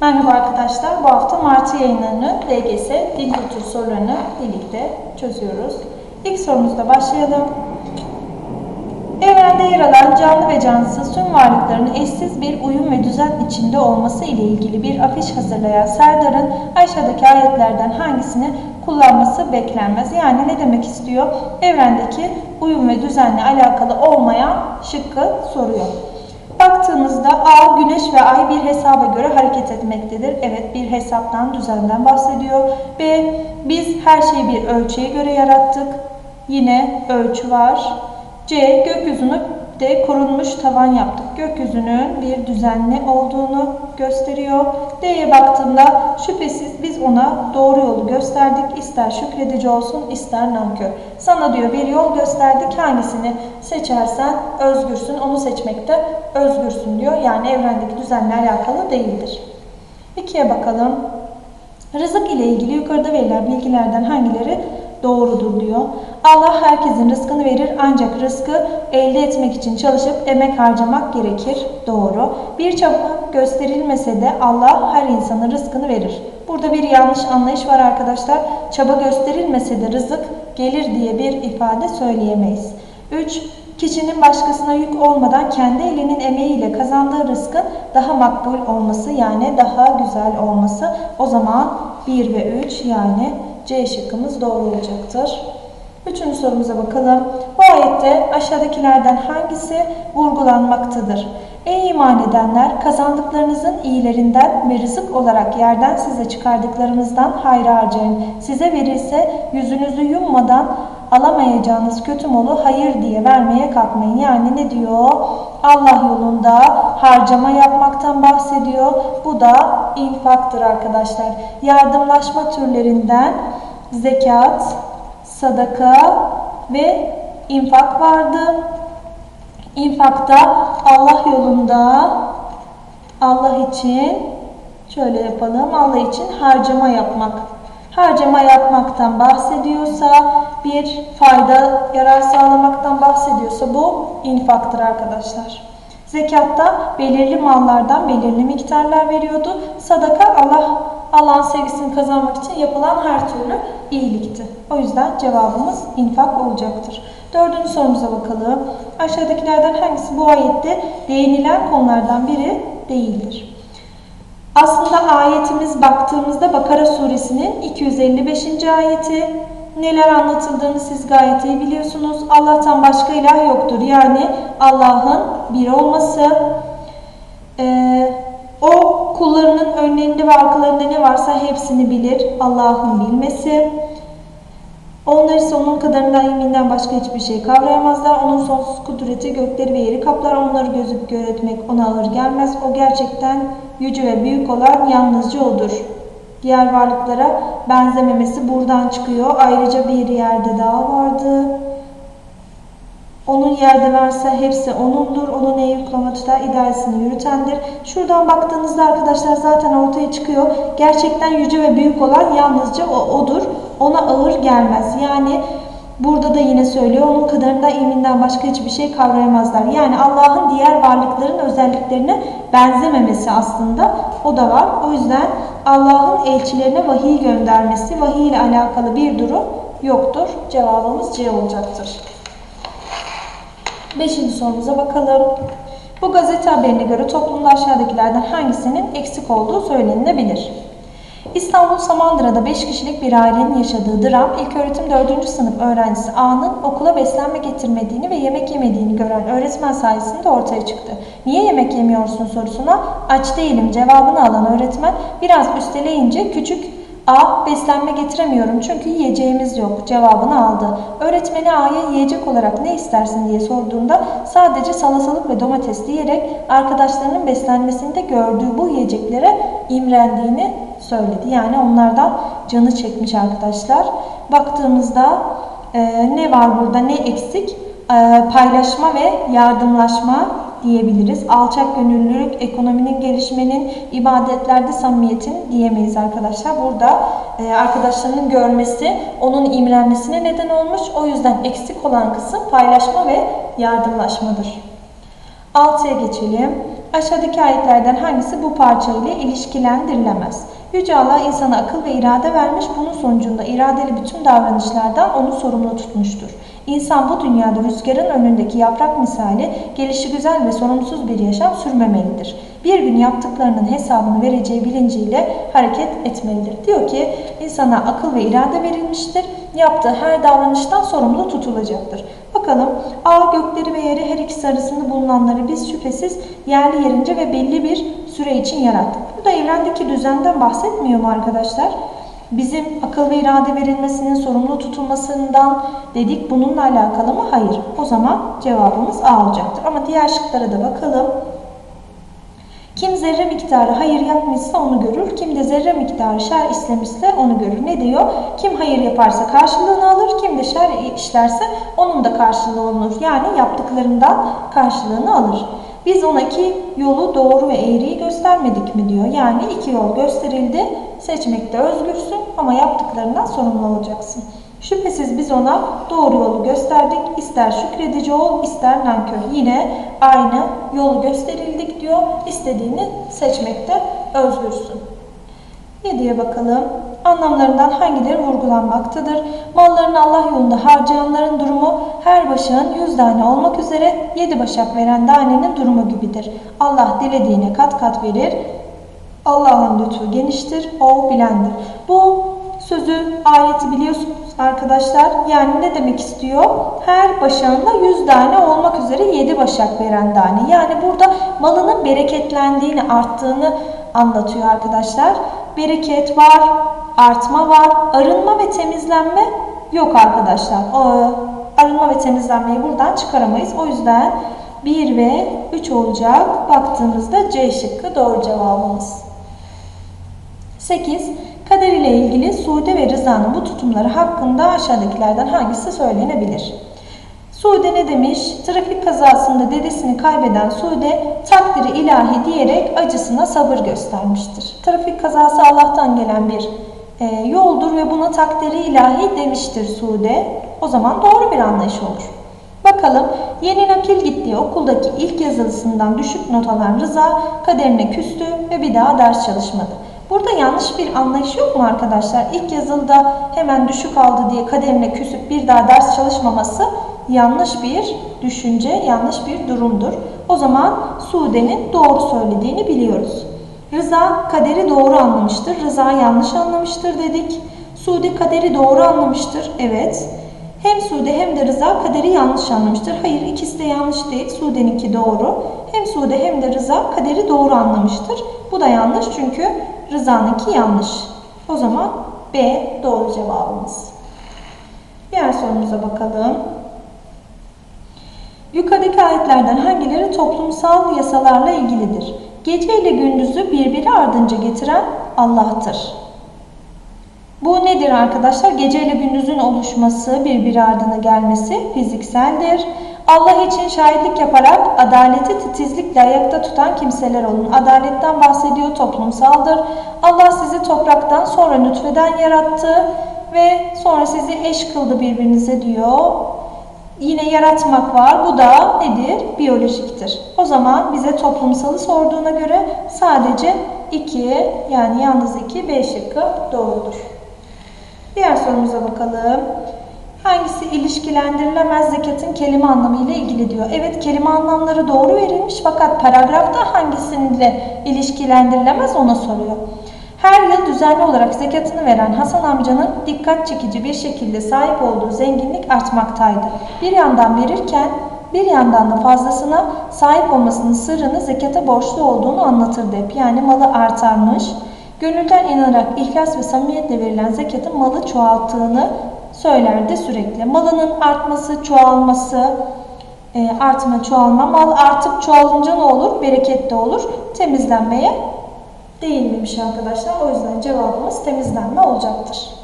Merhaba arkadaşlar. Bu hafta Martı yayınlarının LGS dil kültürü sorularını birlikte çözüyoruz. İlk sorumuzla başlayalım. Evrende yer alan canlı ve cansız tüm varlıkların eşsiz bir uyum ve düzen içinde olması ile ilgili bir afiş hazırlayan Serdar'ın aşağıdaki ayetlerden hangisini kullanması beklenmez. Yani ne demek istiyor? Evrendeki uyum ve düzenle alakalı olmayan şıkkı soruyor. Baktığımızda A, güneş ve ay bir hesaba göre hareket etmektedir. Evet bir hesaptan, düzenden bahsediyor. B, biz her şeyi bir ölçüye göre yarattık. Yine ölçü var. C, gökyüzünü de korunmuş tavan yaptık. Gökyüzünün bir düzenli olduğunu gösteriyor. D'ye baktığımda şüphesiz biz ona doğru yolu gösterdik. İster şükredici olsun ister nankör. Sana diyor bir yol gösterdik. Hangisini seçersen özgürsün. Onu seçmekte özgürsün diyor. Yani evrendeki düzenle alakalı değildir. İkiye bakalım. Rızık ile ilgili yukarıda verilen bilgilerden hangileri doğrudur diyor. Allah herkesin rızkını verir ancak rızkı elde etmek için çalışıp emek harcamak gerekir. Doğru. Bir çaba gösterilmese de Allah her insana rızkını verir. Burada bir yanlış anlayış var arkadaşlar. Çaba gösterilmese de rızık gelir diye bir ifade söyleyemeyiz. 3. Kişinin başkasına yük olmadan kendi elinin emeğiyle kazandığı rızkın daha makbul olması yani daha güzel olması. O zaman 1 ve 3 yani C şıkkımız doğru olacaktır. Üçüncü sorumuza bakalım. Bu ayette aşağıdakilerden hangisi vurgulanmaktadır? Ey iman edenler kazandıklarınızın iyilerinden ve rızık olarak yerden size çıkardıklarımızdan hayra harcayın. Size verilse yüzünüzü yummadan alamayacağınız kötü malı hayır diye vermeye kalkmayın. Yani ne diyor? Allah yolunda harcama yapmaktan bahsediyor. Bu da infaktır arkadaşlar. Yardımlaşma türlerinden zekat, sadaka ve infak vardı. İnfakta Allah yolunda Allah için şöyle yapalım. Allah için harcama yapmak. Harcama yapmaktan bahsediyorsa, bir fayda, yarar sağlamaktan bahsediyorsa bu infaktır arkadaşlar. Zekatta belirli mallardan belirli miktarlar veriyordu. Sadaka Allah Allah'ın sevgisini kazanmak için yapılan her türlü iyilikti. O yüzden cevabımız infak olacaktır. Dördüncü sorumuza bakalım. Aşağıdakilerden hangisi bu ayette değinilen konulardan biri değildir? Aslında ayetimiz baktığımızda Bakara suresinin 255. ayeti. Neler anlatıldığını siz gayet iyi biliyorsunuz. Allah'tan başka ilah yoktur. Yani Allah'ın bir olması. Ee, o kullarının önlerinde ve arkalarında ne varsa hepsini bilir. Allah'ın bilmesi. Onlar ise onun kadarından ilminden başka hiçbir şey kavrayamazlar. Onun sonsuz kudreti gökleri ve yeri kaplar. Onları gözüp göretmek ona ağır gelmez. O gerçekten yüce ve büyük olan yalnızca odur. Diğer varlıklara benzememesi buradan çıkıyor. Ayrıca bir yerde daha vardı. Onun yerde varsa hepsi O'nundur. Onun Eyüplama tutar, idaresini yürütendir. Şuradan baktığınızda arkadaşlar zaten ortaya çıkıyor. Gerçekten yüce ve büyük olan yalnızca o, O'dur. Ona ağır gelmez. Yani burada da yine söylüyor. Onun kadarında ilminden başka hiçbir şey kavrayamazlar. Yani Allah'ın diğer varlıkların özelliklerine benzememesi aslında o da var. O yüzden Allah'ın elçilerine vahiy göndermesi, vahiy ile alakalı bir durum yoktur. Cevabımız C olacaktır. Beşinci sorumuza bakalım. Bu gazete haberine göre toplumda aşağıdakilerden hangisinin eksik olduğu söylenilebilir. İstanbul Samandıra'da 5 kişilik bir ailenin yaşadığı dram, ilköğretim 4. sınıf öğrencisi A'nın okula beslenme getirmediğini ve yemek yemediğini gören öğretmen sayesinde ortaya çıktı. Niye yemek yemiyorsun sorusuna aç değilim cevabını alan öğretmen biraz üsteleyince küçük A. Beslenme getiremiyorum çünkü yiyeceğimiz yok cevabını aldı. Öğretmeni A'ya yiyecek olarak ne istersin diye sorduğunda sadece salatalık ve domates diyerek arkadaşlarının beslenmesinde gördüğü bu yiyeceklere imrendiğini söyledi. Yani onlardan canı çekmiş arkadaşlar. Baktığımızda e, ne var burada ne eksik? E, paylaşma ve yardımlaşma diyebiliriz. Alçak gönüllülük, ekonominin gelişmenin, ibadetlerde samimiyetin diyemeyiz arkadaşlar. Burada e, arkadaşlarının görmesi, onun imrenmesine neden olmuş. O yüzden eksik olan kısım paylaşma ve yardımlaşmadır. 6'ya geçelim. Aşağıdaki ayetlerden hangisi bu parça ile ilişkilendirilemez? Yüce Allah insana akıl ve irade vermiş, bunun sonucunda iradeli bütün davranışlardan onu sorumlu tutmuştur. İnsan bu dünyada rüzgarın önündeki yaprak misali gelişi güzel ve sorumsuz bir yaşam sürmemelidir. Bir gün yaptıklarının hesabını vereceği bilinciyle hareket etmelidir. Diyor ki insana akıl ve irade verilmiştir. Yaptığı her davranıştan sorumlu tutulacaktır. Bakalım A gökleri ve yeri her ikisi arasında bulunanları biz şüphesiz yerli yerince ve belli bir süre için yarattık. Burada evrendeki düzenden bahsetmiyor mu arkadaşlar? Bizim akıl ve irade verilmesinin sorumlu tutulmasından dedik bununla alakalı mı? Hayır. O zaman cevabımız A olacaktır. Ama diğer şıklara da bakalım. Kim zerre miktarı hayır yapmışsa onu görür. Kim de zerre miktarı şer işlemişse onu görür. Ne diyor? Kim hayır yaparsa karşılığını alır. Kim de şer işlerse onun da karşılığı olur. Yani yaptıklarından karşılığını alır. Biz ona iki yolu doğru ve eğriyi göstermedik mi diyor. Yani iki yol gösterildi. Seçmekte özgürsün ama yaptıklarından sorumlu olacaksın. Şüphesiz biz ona doğru yolu gösterdik. İster şükredici ol, ister nankör. Yine aynı yolu gösterildik diyor. İstediğini seçmekte özgürsün. 7'ye bakalım. Anlamlarından hangileri vurgulanmaktadır? Mallarını Allah yolunda harcayanların durumu her başağın 100 tane olmak üzere 7 başak veren tanenin durumu gibidir. Allah dilediğine kat kat verir. Allah'ın lütfu geniştir, o bilendir. Bu sözü, ayeti biliyorsunuz arkadaşlar. Yani ne demek istiyor? Her başağında 100 tane olmak üzere 7 başak veren tane. Yani burada malının bereketlendiğini, arttığını anlatıyor arkadaşlar. Bereket var, artma var, arınma ve temizlenme yok arkadaşlar. O, arınma ve temizlenmeyi buradan çıkaramayız. O yüzden 1 ve 3 olacak. Baktığımızda C şıkkı doğru cevabımız. 8. Kader ile ilgili Sude ve Rıza'nın bu tutumları hakkında aşağıdakilerden hangisi söylenebilir? Sude ne demiş? Trafik kazasında dedesini kaybeden Sude takdiri ilahi diyerek acısına sabır göstermiştir. Trafik kazası Allah'tan gelen bir e, yoldur ve buna takdiri ilahi demiştir Sude. O zaman doğru bir anlayış olur. Bakalım yeni nakil gittiği okuldaki ilk yazılısından düşük not alan Rıza kaderine küstü ve bir daha ders çalışmadı. Burada yanlış bir anlayış yok mu arkadaşlar? İlk yazılıda hemen düşük aldı diye kaderine küsüp bir daha ders çalışmaması yanlış bir düşünce, yanlış bir durumdur. O zaman Sude'nin doğru söylediğini biliyoruz. Rıza kaderi doğru anlamıştır. Rıza yanlış anlamıştır dedik. Sude kaderi doğru anlamıştır. Evet. Hem Sude hem de Rıza kaderi yanlış anlamıştır. Hayır ikisi de yanlış değil. Sude'ninki doğru. Hem Sude hem de Rıza kaderi doğru anlamıştır. Bu da yanlış çünkü Rıza'nınki yanlış. O zaman B doğru cevabımız. Diğer sorumuza bakalım. Yukarıdaki ayetlerden hangileri toplumsal yasalarla ilgilidir? Gece ile gündüzü birbiri ardınca getiren Allah'tır. Bu nedir arkadaşlar? Gece ile gündüzün oluşması, birbiri ardına gelmesi fizikseldir. Allah için şahitlik yaparak adaleti titizlikle ayakta tutan kimseler olun. Adaletten bahsediyor, toplumsaldır. Allah sizi topraktan sonra nütfeden yarattı ve sonra sizi eş kıldı birbirinize diyor. Yine yaratmak var. Bu da nedir? Biyolojiktir. O zaman bize toplumsalı sorduğuna göre sadece 2 yani yalnız 2 B şıkkı doğrudur. Diğer sorumuza bakalım. Hangisi ilişkilendirilemez zekatın kelime anlamı ile ilgili diyor. Evet kelime anlamları doğru verilmiş fakat paragrafta hangisiyle ilişkilendirilemez ona soruyor. Her yıl düzenli olarak zekatını veren Hasan amcanın dikkat çekici bir şekilde sahip olduğu zenginlik artmaktaydı. Bir yandan verirken bir yandan da fazlasına sahip olmasının sırrını zekata borçlu olduğunu anlatırdı hep. Yani malı artarmış. Gönülden inanarak ihlas ve samimiyetle verilen zekatın malı çoğalttığını söylerdi sürekli. Malının artması, çoğalması, e, artma, çoğalma. Mal artıp çoğalınca ne olur? Bereket de olur. Temizlenmeye değinmemiş arkadaşlar. O yüzden cevabımız temizlenme olacaktır.